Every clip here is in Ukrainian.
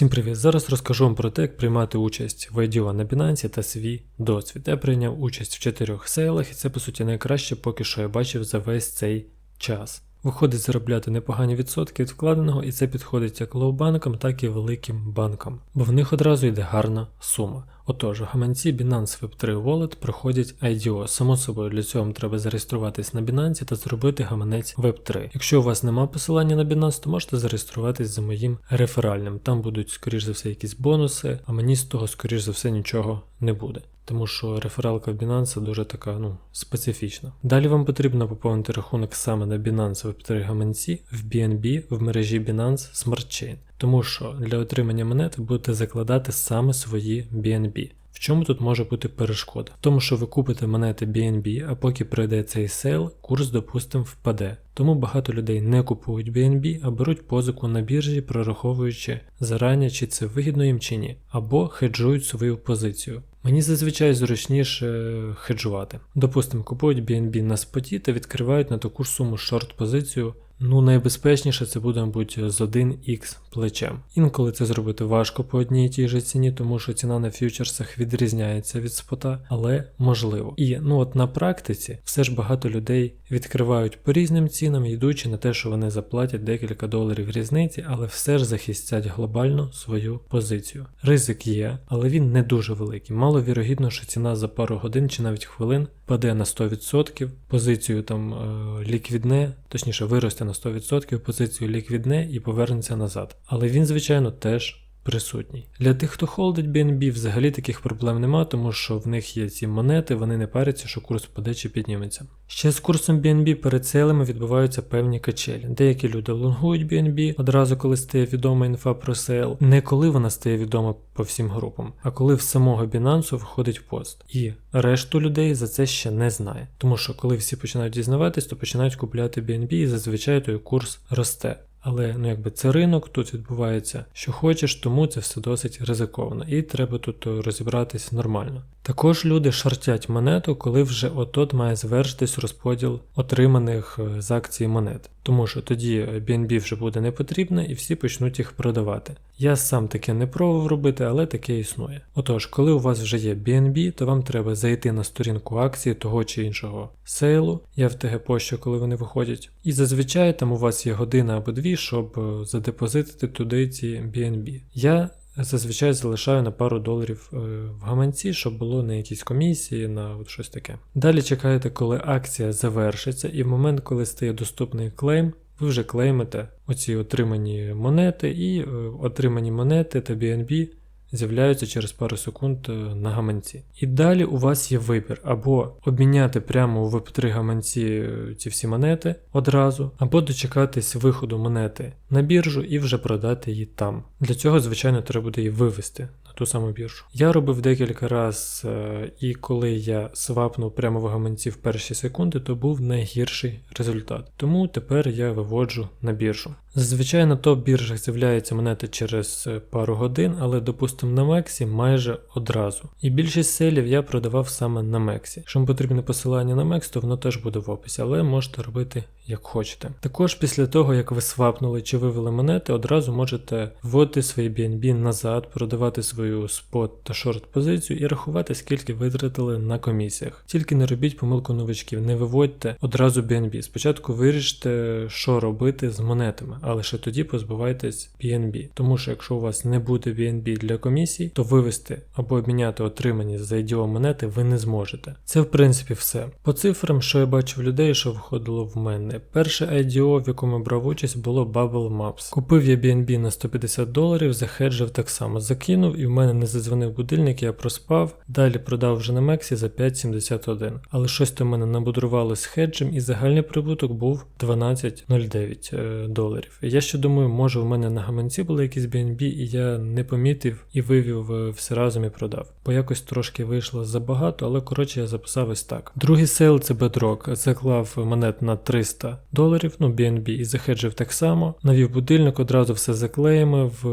Всім привіт! Зараз розкажу вам про те, як приймати участь в IDO на Binance та свій досвід. Я прийняв участь в чотирьох сейлах, і це по суті найкраще поки що я бачив за весь цей час. Виходить заробляти непогані відсотки від вкладеного, і це підходить як лоу-банкам, так і великим банкам, бо в них одразу йде гарна сума. Отож, гаманці Binance Web3 Wallet проходять IDO. Само собою, для цього треба зареєструватись на Binance та зробити гаманець Web3. Якщо у вас нема посилання на Binance, то можете зареєструватись за моїм реферальним. Там будуть, скоріш за все, якісь бонуси, а мені з того, скоріш за все, нічого не буде. Тому що рефералка Binance дуже така ну, специфічна. Далі вам потрібно поповнити рахунок саме на Binance Web3 гаманці в BNB в мережі Binance Smart Chain. Тому що для отримання монет ви будете закладати саме свої BNB. Чому тут може бути перешкода? Тому, що ви купите монети BNB, а поки пройде цей сейл, курс, допустимо, впаде. Тому багато людей не купують BNB, а беруть позику на біржі, прораховуючи зарані, чи це вигідно їм чи ні, або хеджують свою позицію. Мені зазвичай зручніше хеджувати. Допустимо, купують BNB на споті та відкривають на таку ж суму шорт позицію. Ну, найбезпечніше це буде, мабуть, з 1х плечем. Інколи це зробити важко по одній і тій же ціні, тому що ціна на фьючерсах відрізняється від спота, але можливо. І ну от на практиці все ж багато людей відкривають по різним цінам, йдучи на те, що вони заплатять декілька доларів різниці, але все ж захистять глобально свою позицію. Ризик є, але він не дуже великий. Мало вірогідно, що ціна за пару годин чи навіть хвилин паде на 100%, позицію там е, ліквідне, точніше виросте на 100%, позицію ліквідне і повернеться назад. Але він, звичайно, теж присутній. Для тих, хто холдить BNB, взагалі таких проблем нема, тому що в них є ці монети, вони не паряться, що курс впаде чи підніметься. Ще з курсом BNB перед сейлами відбуваються певні качелі. Деякі люди лонгують BNB одразу, коли стає відома інфа про сейл, не коли вона стає відома по всім групам, а коли в самого Binance входить пост. І решту людей за це ще не знає. Тому що коли всі починають дізнаватись, то починають купляти BNB і зазвичай той курс росте. Але ну якби це ринок, тут відбувається, що хочеш, тому це все досить ризиковано, і треба тут розібратись нормально. Також люди шартять монету, коли вже от має завершитись розподіл отриманих е, з акції монет, тому що тоді BNB вже буде не потрібно і всі почнуть їх продавати. Я сам таке не пробував робити, але таке існує. Отож, коли у вас вже є BNB, то вам треба зайти на сторінку акції того чи іншого сейлу, я в ТГ пощу, коли вони виходять. І зазвичай там у вас є година або дві, щоб е, задепозитити туди ці BNB. Я зазвичай залишаю на пару доларів е, в гаманці, щоб було на якісь комісії, на от щось таке. Далі чекаєте, коли акція завершиться, і в момент, коли стає доступний клейм, ви вже клеймите оці отримані монети, і е, отримані монети та BNB з'являються через пару секунд е, на гаманці. І далі у вас є вибір або обміняти прямо у Web3 гаманці е, ці всі монети одразу, або дочекатись виходу монети на біржу і вже продати її там. Для цього, звичайно, треба буде її вивести. Ту саму біржу. Я робив декілька раз, е, і коли я свапнув прямо в гаманці в перші секунди, то був найгірший результат. Тому тепер я виводжу на біржу. Зазвичай на топ-біржах з'являються монети через е, пару годин, але, допустимо, на Мексі майже одразу. І більшість селів я продавав саме на Мексі. Якщо вам потрібне посилання на Мекс, то воно теж буде в описі, але можете робити як хочете. Також після того, як ви свапнули чи вивели монети, одразу можете вводити свої BNB назад, продавати свою спот та шорт позицію і рахувати, скільки витратили на комісіях. Тільки не робіть помилку новичків, не виводьте одразу BNB. Спочатку виріште, що робити з монетами а лише тоді позбувайтесь BNB. Тому що якщо у вас не буде BNB для комісій, то вивести або обміняти отримані за IDO монети ви не зможете. Це в принципі все. По цифрам, що я бачив людей, що входило в мене. Перше IDO, в якому брав участь, було Bubble Maps. Купив я BNB на 150 доларів, захеджив так само, закинув, і в мене не задзвонив будильник, я проспав. Далі продав вже на Мексі за 5,71. Але щось то мене набудрувало з хеджем, і загальний прибуток був 12,09 е, доларів доларів. Я ще думаю, може в мене на гаманці були якісь BNB, і я не помітив і вивів е, все разом і продав. Бо якось трошки вийшло забагато, але коротше я записав ось так. Другий сейл це Bedrock. Заклав монет на 300 доларів, ну BNB, і захеджив так само. Навів будильник, одразу все заклеїмив.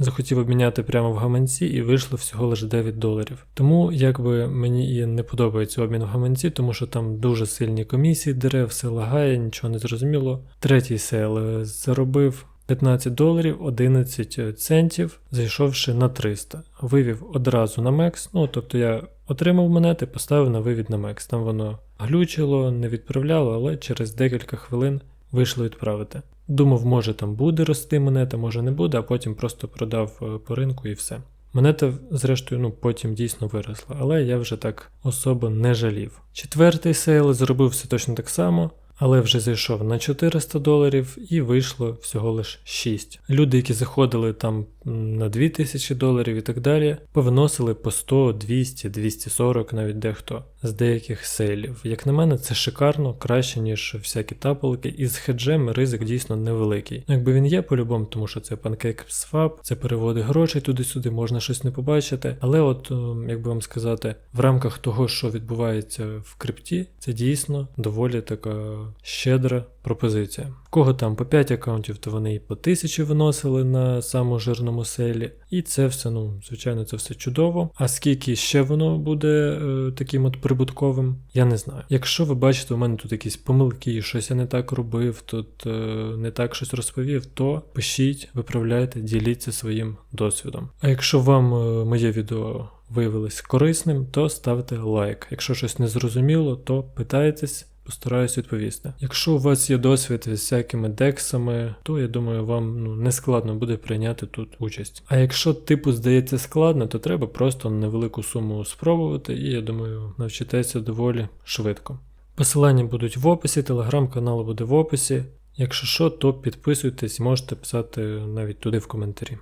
Е, захотів обміняти прямо в гаманці і вийшло всього лише 9 доларів. Тому якби мені і не подобається обмін в гаманці, тому що там дуже сильні комісії, дерев, все лагає, нічого не зрозуміло. Третій сейл е, заробив 15 доларів 11 центів, зайшовши на 300. Вивів одразу на Мекс. Ну, тобто я отримав монети, поставив на вивід на Мекс. Там воно глючило, не відправляло, але через декілька хвилин вийшло відправити. Думав, може там буде рости монета, може не буде, а потім просто продав е, по ринку і все. Монета, зрештою, ну потім дійсно виросла, але я вже так особо не жалів. Четвертий сейл зробив все точно так само, але вже зайшов на 400 доларів і вийшло всього лиш 6. Люди, які заходили там на 2000 доларів і так далі, повиносили по 100, 200, 240, навіть дехто з деяких сейлів. Як на мене, це шикарно, краще, ніж всякі тапалки, і з хеджем ризик дійсно невеликий. Ну, якби він є по-любому, тому що це PancakeSwap, це переводи грошей туди-сюди, можна щось не побачити. Але от, ем, як би вам сказати, в рамках того, що відбувається в крипті, це дійсно доволі така щедра пропозиція. В кого там по 5 аккаунтів, то вони і по 1000 виносили на самому жирному селі. І це все, ну, звичайно, це все чудово. А скільки ще воно буде е, таким от прибутковим, я не знаю. Якщо ви бачите, у мене тут якісь помилки, щось я не так робив, тут е, не так щось розповів, то пишіть, виправляйте, діліться своїм досвідом. А якщо вам е, моє відео виявилось корисним, то ставте лайк. Якщо щось не зрозуміло, то питайтесь. Постараюсь відповісти. Якщо у вас є досвід з всякими дексами, то я думаю, вам ну, не складно буде прийняти тут участь. А якщо типу здається складно, то треба просто невелику суму спробувати, і я думаю, навчитеся доволі швидко. Посилання будуть в описі, телеграм-канал буде в описі. Якщо що, то підписуйтесь, можете писати навіть туди в коментарі.